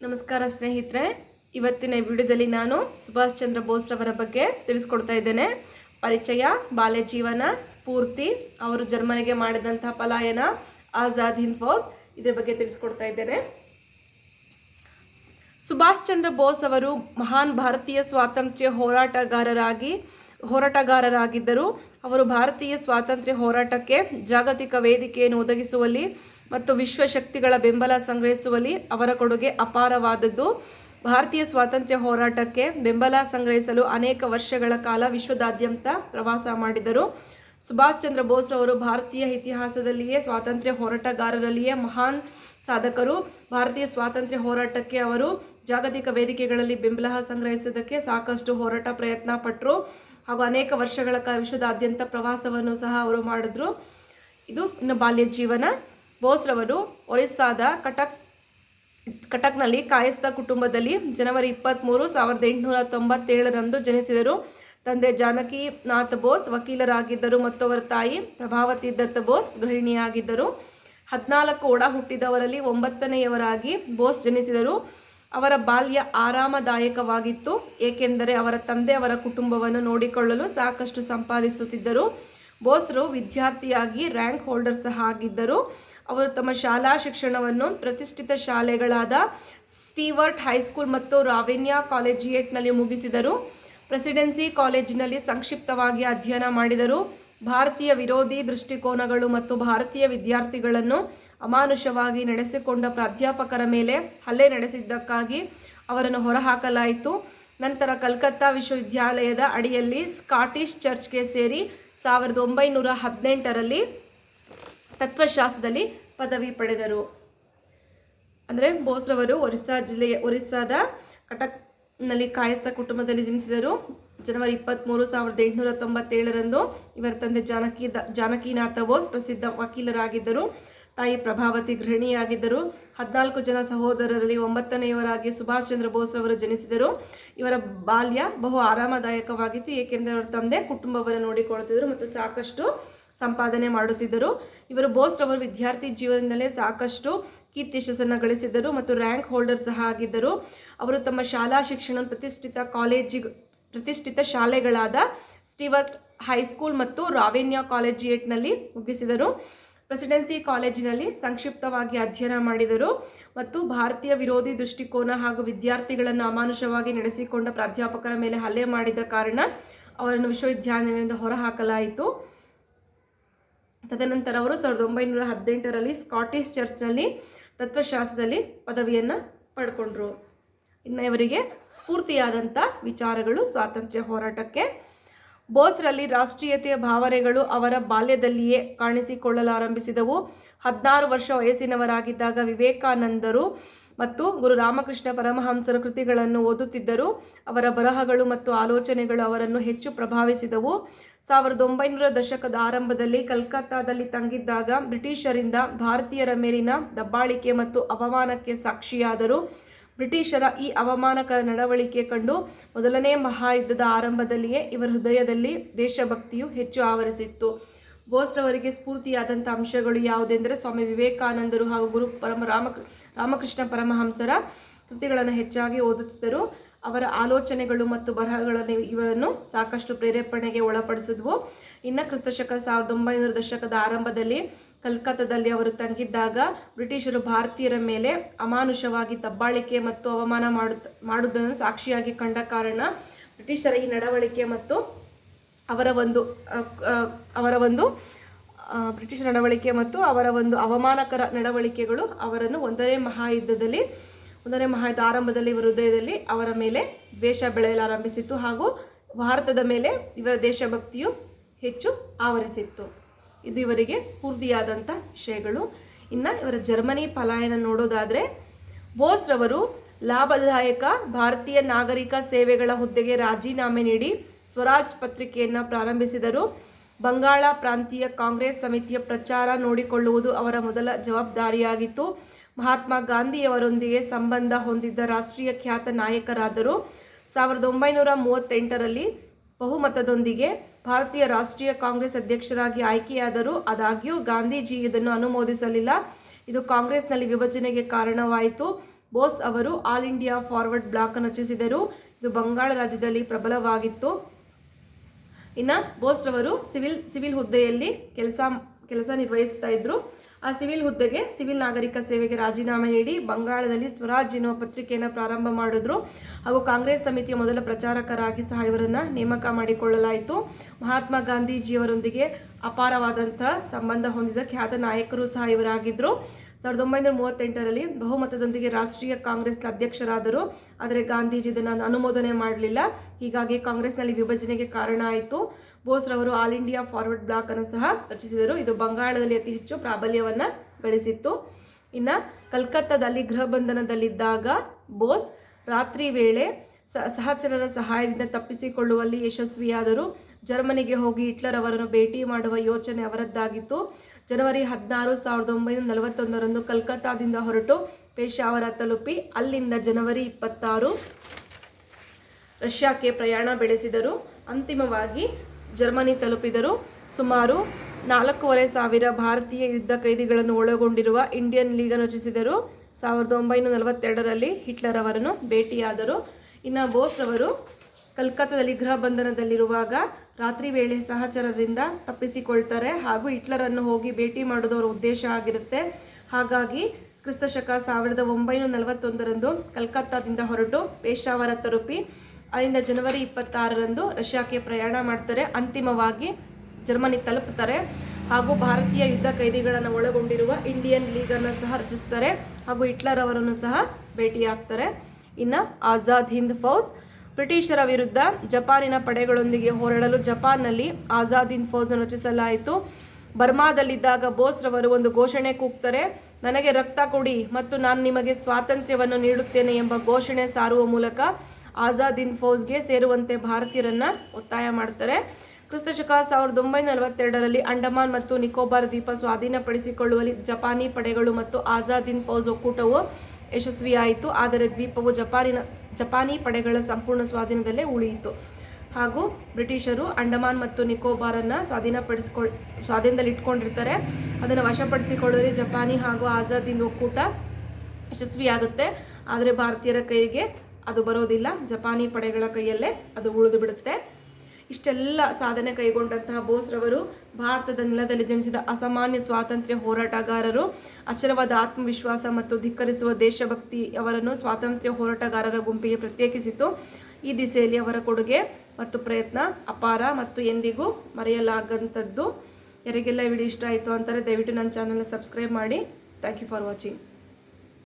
ನಮಸ್ಕಾರ ಸ್ನೇಹಿತರೆ, ಇವತ್ತಿನ ವಿಡಿಯೋದಲ್ಲಿ ನಾನು ಸುಭಾಷ್ ಚಂದ್ರ ಬೋಸ್ರವರ ಬಗ್ಗೆ ತಿಳಿಸ್ಕೊಡ್ತಾ ಇದ್ದೇನೆ. ಪರಿಚಯ, ಬಾಲ್ಯ ಜೀವನ, ಸ್ಫೂರ್ತಿ, ಅವರು ಜರ್ಮನಿಗೆ ಮಾಡಿದಂತಹ ಪಲಾಯನ, ಆಜಾದ್ ಹಿಂದ್ ಫೌಸ್ ಇದರ ಬಗ್ಗೆ ತಿಳಿಸ್ಕೊಡ್ತಾ ಇದ್ದೇನೆ. ಸುಭಾಷ್ ಚಂದ್ರ ಬೋಸ್ ಅವರು ಮಹಾನ್ ಭಾರತೀಯ ಸ್ವಾತಂತ್ರ್ಯ ಹೋರಾಟಗಾರರಾಗಿ, ಹೋರಾಟಗಾರರಾಗಿದ್ದರು. ಅವರು ಭಾರತೀಯ ಸ್ವಾತಂತ್ರ್ಯ ಹೋರಾಟಕ್ಕೆ ಜಾಗತಿಕ ವೇದಿಕೆಯನ್ನು ಒದಗಿಸುವಲ್ಲಿ ಮತ್ತು ವಿಶ್ವ ಶಕ್ತಿಗಳ ಬೆಂಬಲ ಸಂಗ್ರಹಿಸುವಲ್ಲಿ ಅವರ ಕೊಡುಗೆ ಅಪಾರವಾದದ್ದು. ಭಾರತೀಯ ಸ್ವಾತಂತ್ರ್ಯ ಹೋರಾಟಕ್ಕೆ ಬೆಂಬಲ ಸಂಗ್ರಹಿಸಲು ಅನೇಕ ವರ್ಷಗಳ ಕಾಲ ವಿಶ್ವದಾದ್ಯಂತ ಪ್ರವಾಸ ಮಾಡಿದರು. ಸುಭಾಷ್ ಚಂದ್ರ ಬೋಸ್ ಅವರು ಭಾರತೀಯ ಇತಿಹಾಸದಲ್ಲಿಯೇ, ಸ್ವಾತಂತ್ರ್ಯ ಹೋರಾಟಗಾರರಲ್ಲಿಯೇ ಮಹಾನ್ ಸಾಧಕರು. ಭಾರತೀಯ ಸ್ವಾತಂತ್ರ್ಯ ಹೋರಾಟಕ್ಕೆ ಅವರು ಜಾಗತಿಕ ವೇದಿಕೆಗಳಲ್ಲಿ ಬೆಂಬಲ ಸಂಗ್ರಹಿಸೋದಕ್ಕೆ ಸಾಕಷ್ಟು ಹೋರಾಟ ಪ್ರಯತ್ನ ಪಟ್ಟರು ಹಾಗೂ ಅನೇಕ ವರ್ಷಗಳ ಕಾಲ ವಿಶ್ವದಾದ್ಯಂತ ಪ್ರವಾಸವನ್ನು ಸಹ ಅವರು ಮಾಡಿದ್ರು. ಇದು ಬಾಲ್ಯ ಜೀವನ. ಬೋಸ್ರವರು ಒರಿಸ್ಸಾದ ಕಟಕ್, ಕಟಕ್ನಲ್ಲಿ ಕಾಯಸ್ತ ಕುಟುಂಬದಲ್ಲಿ ಜನವರಿ ಇಪ್ಪತ್ತ್ಮೂರು ಸಾವಿರದ ಎಂಟುನೂರ ತೊಂಬತ್ತೇಳರಂದು ಜನಿಸಿದರು. ತಂದೆ ಜಾನಕಿನಾಥ್ ಬೋಸ್, ವಕೀಲರಾಗಿದ್ದರು ಮತ್ತು ಅವರ ತಾಯಿ ಪ್ರಭಾವತಿ ದತ್ತ ಬೋಸ್ ಗೃಹಿಣಿಯಾಗಿದ್ದರು. ಹದಿನಾಲ್ಕು ಒಡ ಹುಟ್ಟಿದವರಲ್ಲಿ ಒಂಬತ್ತನೆಯವರಾಗಿ ಬೋಸ್ ಜನಿಸಿದರು. ಅವರ ಬಾಲ್ಯ ಆರಾಮದಾಯಕವಾಗಿತ್ತು, ಏಕೆಂದರೆ ಅವರ ತಂದೆ ಅವರ ಕುಟುಂಬವನ್ನು ನೋಡಿಕೊಳ್ಳಲು ಸಾಕಷ್ಟು ಸಂಪಾದಿಸುತ್ತಿದ್ದರು. ಬೋಸ್ರು ವಿದ್ಯಾರ್ಥಿಯಾಗಿ ರ್ಯಾಂಕ್ ಹೋಲ್ಡರ್ ಸಹ ಆಗಿದ್ದರು. ಅವರು ತಮ್ಮ ಶಾಲಾ ಶಿಕ್ಷಣವನ್ನು ಪ್ರತಿಷ್ಠಿತ ಶಾಲೆಗಳಾದ ಸ್ಟೀವರ್ಟ್ ಹೈಸ್ಕೂಲ್ ಮತ್ತು ರಾವೆನ್ಯಾ ಕಾಲೇಜಿಯೇಟ್ನಲ್ಲಿ ಮುಗಿಸಿದರು. ಪ್ರೆಸಿಡೆನ್ಸಿ ಕಾಲೇಜಿನಲ್ಲಿ ಸಂಕ್ಷಿಪ್ತವಾಗಿ ಅಧ್ಯಯನ ಮಾಡಿದರು. ಭಾರತೀಯ ವಿರೋಧಿ ದೃಷ್ಟಿಕೋನಗಳು ಮತ್ತು ಭಾರತೀಯ ವಿದ್ಯಾರ್ಥಿಗಳನ್ನು ಅಮಾನುಷವಾಗಿ ನಡೆಸಿಕೊಂಡ ಪ್ರಾಧ್ಯಾಪಕರ ಮೇಲೆ ಹಲ್ಲೆ ನಡೆಸಿದ್ದಕ್ಕಾಗಿ ಅವರನ್ನು ಹೊರಹಾಕಲಾಯಿತು. ನಂತರ ಕಲ್ಕತ್ತಾ ವಿಶ್ವವಿದ್ಯಾಲಯದ ಅಡಿಯಲ್ಲಿ ಸ್ಕಾಟಿಷ್ ಚರ್ಚ್ಗೆ ಸೇರಿ ಸಾವಿರದ ಒಂಬೈನೂರ ಹದಿನೆಂಟರಲ್ಲಿ ತತ್ವಶಾಸ್ತ್ರದಲ್ಲಿ ಪದವಿ ಪಡೆದರು. ಅಂದರೆ ಬೋಸ್ರವರು ಒರಿಸ್ಸಾ ಜಿಲ್ಲೆಯ, ಒರಿಸ್ಸಾದ ಕಟಕ್ನಲ್ಲಿ ಕಾಯಸ್ಥ ಕುಟುಂಬದಲ್ಲಿ ಜನಿಸಿದರು. ಜನವರಿ ಇಪ್ಪತ್ತ್ಮೂರು ಸಾವಿರದ ಎಂಟುನೂರ ತೊಂಬತ್ತೇಳರಂದು ಇವರ ತಂದೆ ಜಾನಕಿ ದ ಜಾನಕಿನಾಥ ಬೋಸ್ ಪ್ರಸಿದ್ಧ ವಕೀಲರಾಗಿದ್ದರು. ತಾಯಿ ಪ್ರಭಾವತಿ ಗೃಹಿಣಿಯಾಗಿದ್ದರು. ಹದಿನಾಲ್ಕು ಜನ ಸಹೋದರರಲ್ಲಿ ಒಂಬತ್ತನೆಯವರಾಗಿ ಸುಭಾಷ್ ಚಂದ್ರ ಬೋಸ್ ಅವರು ಜನಿಸಿದರು. ಇವರ ಬಾಲ್ಯ ಬಹು ಆರಾಮದಾಯಕವಾಗಿತ್ತು, ಏಕೆಂದರೆ ಅವರ ತಂದೆ ಕುಟುಂಬವನ್ನು ನೋಡಿಕೊಳ್ಳುತ್ತಿದ್ದರು ಮತ್ತು ಸಾಕಷ್ಟು ಸಂಪಾದನೆ ಮಾಡುತ್ತಿದ್ದರು. ಇವರು ಬೋಸ್ ರವರು ವಿದ್ಯಾರ್ಥಿ ಜೀವನದಲ್ಲೇ ಸಾಕಷ್ಟು ಕೀರ್ತಿ ಯಶಸ್ಸನ್ನು ಗಳಿಸಿದ್ದರು ಮತ್ತು ರ್ಯಾಂಕ್ ಹೋಲ್ಡರ್ ಸಹ ಆಗಿದ್ದರು. ಅವರು ತಮ್ಮ ಶಾಲಾ ಶಿಕ್ಷಣ ಪ್ರತಿಷ್ಠಿತ ಕಾಲೇಜಿಗೆ ಪ್ರತಿಷ್ಠಿತ ಶಾಲೆಗಳಾದ ಸ್ಟೀವರ್ಟ್ ಹೈಸ್ಕೂಲ್ ಮತ್ತು ರಾವೇನ್ಯಾ ಕಾಲೇಜಿಯೇಟ್ನಲ್ಲಿ ಮುಗಿಸಿದರು. ಪ್ರೆಸಿಡೆನ್ಸಿ ಕಾಲೇಜಿನಲ್ಲಿ ಸಂಕ್ಷಿಪ್ತವಾಗಿ ಅಧ್ಯಯನ ಮಾಡಿದರು ಮತ್ತು ಭಾರತೀಯ ವಿರೋಧಿ ದೃಷ್ಟಿಕೋನ ಹಾಗೂ ವಿದ್ಯಾರ್ಥಿಗಳನ್ನು ಅಮಾನುಷವಾಗಿ ನಡೆಸಿಕೊಂಡ ಪ್ರಾಧ್ಯಾಪಕರ ಮೇಲೆ ಹಲ್ಲೆ ಮಾಡಿದ ಕಾರಣ ಅವರನ್ನು ವಿಶ್ವವಿದ್ಯಾನಿಲಯದಿಂದ ಹೊರಹಾಕಲಾಯಿತು. ತದನಂತರ ಅವರು ಸಾವಿರದ ಒಂಬೈನೂರ ಹದಿನೆಂಟರಲ್ಲಿ ಸ್ಕಾಟಿಷ್ ಚರ್ಚ್ನಲ್ಲಿ ತತ್ವಶಾಸ್ತ್ರದಲ್ಲಿ ಪದವಿಯನ್ನು ಪಡ್ಕೊಂಡ್ರು. ಇನ್ನು ಇವರಿಗೆ ಸ್ಫೂರ್ತಿಯಾದಂಥ ವಿಚಾರಗಳು, ಸ್ವಾತಂತ್ರ್ಯ ಹೋರಾಟಕ್ಕೆ ಬೋಸ್ರಲ್ಲಿ ರಾಷ್ಟ್ರೀಯತೆಯ ಭಾವನೆಗಳು ಅವರ ಬಾಲ್ಯದಲ್ಲಿಯೇ ಕಾಣಿಸಿಕೊಳ್ಳಲಾರಂಭಿಸಿದವು. ಹದಿನಾರು ವರ್ಷ ವಯಸ್ಸಿನವರಾಗಿದ್ದಾಗ ವಿವೇಕಾನಂದರು ಮತ್ತು ಗುರು ರಾಮಕೃಷ್ಣ ಪರಮಹಂಸರ ಕೃತಿಗಳನ್ನು ಓದುತ್ತಿದ್ದರು. ಅವರ ಬರಹಗಳು ಮತ್ತು ಆಲೋಚನೆಗಳು ಅವರನ್ನು ಹೆಚ್ಚು ಪ್ರಭಾವಿಸಿದವು. ಸಾವಿರದ ಒಂಬೈನೂರ ದಶಕದ ಆರಂಭದಲ್ಲಿ ಕಲ್ಕತ್ತಾದಲ್ಲಿ ತಂಗಿದ್ದಾಗ ಬ್ರಿಟಿಷರಿಂದ ಭಾರತೀಯರ ಮೇಲಿನ ದಬ್ಬಾಳಿಕೆ ಮತ್ತು ಅವಮಾನಕ್ಕೆ ಸಾಕ್ಷಿಯಾದರು. ಬ್ರಿಟಿಷರ ಈ ಅವಮಾನಕರ ನಡವಳಿಕೆ ಕಂಡು ಮೊದಲನೇ ಮಹಾಯುದ್ಧದ ಆರಂಭದಲ್ಲಿಯೇ ಇವರ ಹೃದಯದಲ್ಲಿ ದೇಶಭಕ್ತಿಯು ಹೆಚ್ಚು ಆವರಿಸಿತ್ತು. ಬೋಸ್ರವರಿಗೆ ಸ್ಫೂರ್ತಿಯಾದಂಥ ಅಂಶಗಳು ಯಾವುದೆಂದರೆ ಸ್ವಾಮಿ ವಿವೇಕಾನಂದರು ಹಾಗೂ ಗುರು ಪರಮ ರಾಮ ರಾಮಕೃಷ್ಣ ಪರಮಹಂಸರ ಕೃತಿಗಳನ್ನು ಹೆಚ್ಚಾಗಿ ಓದುತ್ತಿದ್ದರು. ಅವರ ಆಲೋಚನೆಗಳು ಮತ್ತು ಬರಹಗಳನ್ನು ಇವನ್ನು ಸಾಕಷ್ಟು ಪ್ರೇರೇಪಣೆಗೆ ಒಳಪಡಿಸಿದ್ವು. ಇನ್ನು ಕ್ರಿಸ್ತಶಕ ಸಾವಿರದ ಒಂಬೈನೂರ ದಶಕದ ಆರಂಭದಲ್ಲಿ ಕಲ್ಕತ್ತಾದಲ್ಲಿ ಅವರು ತಂಗಿದ್ದಾಗ ಬ್ರಿಟಿಷರು ಭಾರತೀಯರ ಮೇಲೆ ಅಮಾನುಷವಾಗಿ ದಬ್ಬಾಳಿಕೆ ಮತ್ತು ಅವಮಾನ ಮಾಡು ಮಾಡುವುದನ್ನು ಸಾಕ್ಷಿಯಾಗಿ ಕಂಡ ಕಾರಣ ಬ್ರಿಟಿಷರ ಈ ನಡವಳಿಕೆ ಮತ್ತು ಅವರ ಒಂದು ಅವರ ಒಂದು ಬ್ರಿಟಿಷ್ ನಡವಳಿಕೆ ಮತ್ತು ಅವರ ಒಂದು ಅವಮಾನಕರ ನಡವಳಿಕೆಗಳು ಅವರನ್ನು ಒಂದನೇ ಮಹಾಯುದ್ಧದಲ್ಲಿ, ಒಂದನೇ ಮಹಾಯುದ್ಧ ಆರಂಭದಲ್ಲಿ, ಇವರ ಹೃದಯದಲ್ಲಿ ಅವರ ಮೇಲೆ ದ್ವೇಷ ಬೆಳೆಯಲಾರಂಭಿಸಿತ್ತು ಹಾಗೂ ಭಾರತದ ಮೇಲೆ ಇವರ ದೇಶಭಕ್ತಿಯು ಹೆಚ್ಚು ಆವರಿಸಿತ್ತು. ಇದು ಇವರಿಗೆ ಸ್ಫೂರ್ತಿಯಾದಂಥ ವಿಷಯಗಳು. ಇನ್ನು ಇವರ ಜರ್ಮನಿ ಪಲಾಯನ ನೋಡೋದಾದರೆ ಬೋಸ್ರವರು ಲಾಭದಾಯಕ ಭಾರತೀಯ ನಾಗರಿಕ ಸೇವೆಗಳ ಹುದ್ದೆಗೆ ರಾಜೀನಾಮೆ ನೀಡಿ ಸ್ವರಾಜ್ ಪತ್ರಿಕೆಯನ್ನು ಪ್ರಾರಂಭಿಸಿದರು. ಬಂಗಾಳ ಪ್ರಾಂತೀಯ ಕಾಂಗ್ರೆಸ್ ಸಮಿತಿಯ ಪ್ರಚಾರ ನೋಡಿಕೊಳ್ಳುವುದು ಅವರ ಮೊದಲ ಜವಾಬ್ದಾರಿಯಾಗಿತ್ತು. ಮಹಾತ್ಮ ಗಾಂಧಿಯವರೊಂದಿಗೆ ಸಂಬಂಧ ಹೊಂದಿದ್ದ ರಾಷ್ಟ್ರೀಯ ಖ್ಯಾತ ನಾಯಕರಾದರು. ಸಾವಿರದ ಒಂಬೈನೂರ ಮೂವತ್ತೆಂಟರಲ್ಲಿ ಬಹುಮತದೊಂದಿಗೆ ಭಾರತೀಯ ರಾಷ್ಟ್ರೀಯ ಕಾಂಗ್ರೆಸ್ ಅಧ್ಯಕ್ಷರಾಗಿ ಆಯ್ಕೆಯಾದರು. ಆದಾಗ್ಯೂ ಗಾಂಧೀಜಿ ಇದನ್ನು ಅನುಮೋದಿಸಲಿಲ್ಲ. ಇದು ಕಾಂಗ್ರೆಸ್ನಲ್ಲಿ ವಿಭಜನೆಗೆ ಕಾರಣವಾಯಿತು. ಬೋಸ್ ಅವರು ಆಲ್ ಇಂಡಿಯಾ ಫಾರ್ವರ್ಡ್ ಬ್ಲಾಕ್ ರಚಿಸಿದರು. ಇದು ಬಂಗಾಳ ರಾಜ್ಯದಲ್ಲಿ ಪ್ರಬಲವಾಗಿತ್ತು. ಇನ್ನು ಬೋಸ್ ರವರು ಸಿವಿಲ್ ಸಿವಿಲ್ ಹುದ್ದೆಯಲ್ಲಿ ಕೆಲಸ ಕೆಲಸ ನಿರ್ವಹಿಸ್ತಾ ಇದ್ರು. ಆ ಸಿವಿಲ್ ಹುದ್ದೆಗೆ ಸಿವಿಲ್ ನಾಗರಿಕ ಸೇವೆಗೆ ರಾಜೀನಾಮೆ ನೀಡಿ ಬಂಗಾಳದಲ್ಲಿ ಸ್ವರಾಜ್ ಎನ್ನುವ ಪತ್ರಿಕೆಯನ್ನು ಪ್ರಾರಂಭ ಮಾಡಿದ್ರು. ಹಾಗೂ ಕಾಂಗ್ರೆಸ್ ಸಮಿತಿಯ ಮೊದಲ ಪ್ರಚಾರಕರಾಗಿ ಸಹ ಇವರನ್ನ ನೇಮಕ ಮಾಡಿಕೊಳ್ಳಲಾಯಿತು. ಮಹಾತ್ಮ ಗಾಂಧೀಜಿಯವರೊಂದಿಗೆ ಅಪಾರವಾದಂತಹ ಸಂಬಂಧ ಹೊಂದಿದ ಖ್ಯಾತ ನಾಯಕರು ಸಹ ಇವರಾಗಿದ್ದರು ಸಾವಿರದ ಒಂಬೈನೂರ ಮೂವತ್ತೆಂಟರಲ್ಲಿ ಬಹುಮತದೊಂದಿಗೆ ರಾಷ್ಟ್ರೀಯ ಕಾಂಗ್ರೆಸ್ನ ಅಧ್ಯಕ್ಷರಾದರು. ಆದರೆ ಗಾಂಧೀಜಿ ಇದನ್ನು ಅನುಮೋದನೆ ಮಾಡಲಿಲ್ಲ. ಹೀಗಾಗಿ ಕಾಂಗ್ರೆಸ್ನಲ್ಲಿ ವಿಭಜನೆಗೆ ಕಾರಣ ಆಯಿತು. ಬೋಸ್ರವರು ಆಲ್ ಇಂಡಿಯಾ ಫಾರ್ವರ್ಡ್ ಬ್ಲಾಕ್ ಅನ್ನು ಸಹ ರಚಿಸಿದರು. ಇದು ಬಂಗಾಳದಲ್ಲಿ ಅತಿ ಹೆಚ್ಚು ಪ್ರಾಬಲ್ಯವನ್ನು ಗಳಿಸಿತ್ತು. ಇನ್ನು ಕಲ್ಕತ್ತಾದಲ್ಲಿ ಗೃಹ ಬಂಧನದಲ್ಲಿದ್ದಾಗ ಬೋಸ್ ರಾತ್ರಿ ವೇಳೆ ಸಹಚರರ ಸಹಾಯದಿಂದ ತಪ್ಪಿಸಿಕೊಳ್ಳುವಲ್ಲಿ ಯಶಸ್ವಿಯಾದರು. ಜರ್ಮನಿಗೆ ಹೋಗಿ ಹಿಟ್ಲರ್ ಅವರನ್ನು ಭೇಟಿ ಮಾಡುವ ಯೋಚನೆ ಅವರದ್ದಾಗಿತ್ತು. ಜನವರಿ ಹದಿನಾರು, ಸಾವಿರದ ಒಂಬೈನೂರ ನಲವತ್ತೊಂದರಂದು ಕಲ್ಕತ್ತಾದಿಂದ ಹೊರಟು ಪೇಶಾವರ ತಲುಪಿ ಅಲ್ಲಿಂದ ಜನವರಿ ಇಪ್ಪತ್ತಾರು ರಷ್ಯಾಕ್ಕೆ ಪ್ರಯಾಣ ಬೆಳೆಸಿದರು. ಅಂತಿಮವಾಗಿ ಜರ್ಮನಿ ತಲುಪಿದರು. ಸುಮಾರು ನಾಲ್ಕೂವರೆ ಸಾವಿರ ಭಾರತೀಯ ಯುದ್ಧ ಕೈದಿಗಳನ್ನು ಒಳಗೊಂಡಿರುವ ಇಂಡಿಯನ್ ಲೀಗ್ ರಚಿಸಿದರು. ಸಾವಿರದ ಒಂಬೈನೂರ ನಲವತ್ತೆರಡರಲ್ಲಿ ಹಿಟ್ಲರ್ ಅವರನ್ನು ಭೇಟಿಯಾದರು. ಇನ್ನು ಬೋಸ್ ಅವರು ಕಲ್ಕತ್ತಾದಲ್ಲಿ ಗೃಹ ಬಂಧನದಲ್ಲಿರುವಾಗ ರಾತ್ರಿ ವೇಳೆ ಸಹಚರರಿಂದ ತಪ್ಪಿಸಿಕೊಳ್ತಾರೆ ಹಾಗೂ ಹಿಟ್ಲರನ್ನು ಹೋಗಿ ಭೇಟಿ ಮಾಡೋದು ಅವರ ಉದ್ದೇಶ ಆಗಿರುತ್ತೆ. ಹಾಗಾಗಿ ಕ್ರಿಸ್ತಶಕ ಸಾವಿರದ ಒಂಬೈನೂರ ನಲವತ್ತೊಂದರಂದು ಕಲ್ಕತ್ತಾದಿಂದ ಹೊರಟು ಪೇಶಾವರ ತಲುಪಿ ಅಲ್ಲಿಂದ ಜನವರಿ ಇಪ್ಪತ್ತಾರರಂದು ರಷ್ಯಾಕ್ಕೆ ಪ್ರಯಾಣ ಮಾಡ್ತಾರೆ. ಅಂತಿಮವಾಗಿ ಜರ್ಮನಿ ತಲುಪುತ್ತಾರೆ ಹಾಗೂ ಭಾರತೀಯ ಯುದ್ಧ ಕೈದಿಗಳನ್ನು ಒಳಗೊಂಡಿರುವ ಇಂಡಿಯನ್ ಲೀಗನ್ನು ಸಹ ರಚಿಸ್ತಾರೆ ಹಾಗೂ ಹಿಟ್ಲರ್ ಅವರನ್ನು ಸಹ ಭೇಟಿಯಾಗ್ತಾರೆ. ಇನ್ನು ಆಜಾದ್ ಹಿಂದ್ ಫೌಜ್ ಬ್ರಿಟಿಷರ ವಿರುದ್ಧ ಜಪಾನಿನ ಪಡೆಗಳೊಂದಿಗೆ ಹೋರಾಡಲು ಜಪಾನ್ನಲ್ಲಿ ಆಜಾದ್ ಹಿಂದ್ ಫೌಜನ್ನು ರಚಿಸಲಾಯಿತು. ಬರ್ಮಾದಲ್ಲಿದ್ದಾಗ ಬೋಸ್ ರವರು ಒಂದು ಘೋಷಣೆ ಕೂಗ್ತಾರೆ, ನನಗೆ ರಕ್ತ ಕೊಡಿ ಮತ್ತು ನಾನು ನಿಮಗೆ ಸ್ವಾತಂತ್ರ್ಯವನ್ನು ನೀಡುತ್ತೇನೆ ಎಂಬ ಘೋಷಣೆ ಸಾರುವ ಮೂಲಕ ಆಜಾದ್ ಹಿಂದ್ ಫೌಜ್ಗೆ ಸೇರುವಂತೆ ಭಾರತೀಯರನ್ನು ಒತ್ತಾಯ ಮಾಡ್ತಾರೆ. ಕ್ರಿಸ್ತಶಕ ಸಾವಿರದ ಒಂಬೈನೂರ ನಲವತ್ತೆರಡರಲ್ಲಿ ಅಂಡಮಾನ್ ಮತ್ತು ನಿಕೋಬಾರ್ ದ್ವೀಪ ಸ್ವಾಧೀನಪಡಿಸಿಕೊಳ್ಳುವಲ್ಲಿ ಜಪಾನಿ ಪಡೆಗಳು ಮತ್ತು ಆಜಾದ್ ಇನ್ ಫೌಜ್ ಒಕ್ಕೂಟವು ಯಶಸ್ವಿಯಾಯಿತು, ಆದರೆ ದ್ವೀಪವು ಜಪಾನಿನ ಜಪಾನಿ ಪಡೆಗಳ ಸಂಪೂರ್ಣ ಸ್ವಾಧೀನದಲ್ಲೇ ಉಳಿಯಿತು. ಹಾಗೂ ಬ್ರಿಟಿಷರು ಅಂಡಮಾನ್ ಮತ್ತು ನಿಕೋಬಾರನ್ನು ಸ್ವಾಧೀನಪಡಿಸಿಕೊಳ್ ಸ್ವಾಧೀನದಲ್ಲಿ ಇಟ್ಕೊಂಡಿರ್ತಾರೆ ಅದನ್ನು ವಶಪಡಿಸಿಕೊಳ್ಳೋದೇ ಜಪಾನಿ ಹಾಗೂ ಆಜಾದ್ ಹಿಂದ್ ಒಕ್ಕೂಟ ಯಶಸ್ವಿಯಾಗುತ್ತೆ. ಆದರೆ ಭಾರತೀಯರ ಕೈಗೆ ಅದು ಬರೋದಿಲ್ಲ. ಜಪಾನಿ ಪಡೆಗಳ ಕೈಯಲ್ಲೇ ಅದು ಉಳಿದು ಬಿಡುತ್ತೆ. ಇಷ್ಟೆಲ್ಲ ಸಾಧನೆ ಕೈಗೊಂಡಂತಹ ಬೋಸ್ರವರು ಭಾರತದ ನೆಲದಲ್ಲಿ ಜನಿಸಿದ ಅಸಾಮಾನ್ಯ ಸ್ವಾತಂತ್ರ್ಯ ಹೋರಾಟಗಾರರು. ಅಚಲವಾದ ಆತ್ಮವಿಶ್ವಾಸ ಮತ್ತು ಧಿಕ್ಕರಿಸುವ ದೇಶಭಕ್ತಿ ಅವರನ್ನು ಸ್ವಾತಂತ್ರ್ಯ ಹೋರಾಟಗಾರರ ಗುಂಪಿಗೆ ಪ್ರತ್ಯೇಕಿಸಿತು ಈ ದಿಸೆಯಲ್ಲಿ ಅವರ ಕೊಡುಗೆ ಮತ್ತು ಪ್ರಯತ್ನ ಅಪಾರ ಮತ್ತು ಎಂದಿಗೂ ಮರೆಯಲಾಗಂಥದ್ದು. ಯಾರಿಗೆಲ್ಲ ವಿಡಿಯೋ ಇಷ್ಟ ಆಯಿತು ಅಂತಾರೆ ದಯವಿಟ್ಟು ನನ್ನ ಚಾನಲ್ನ ಸಬ್ಸ್ಕ್ರೈಬ್ ಮಾಡಿ. Thank you for watching.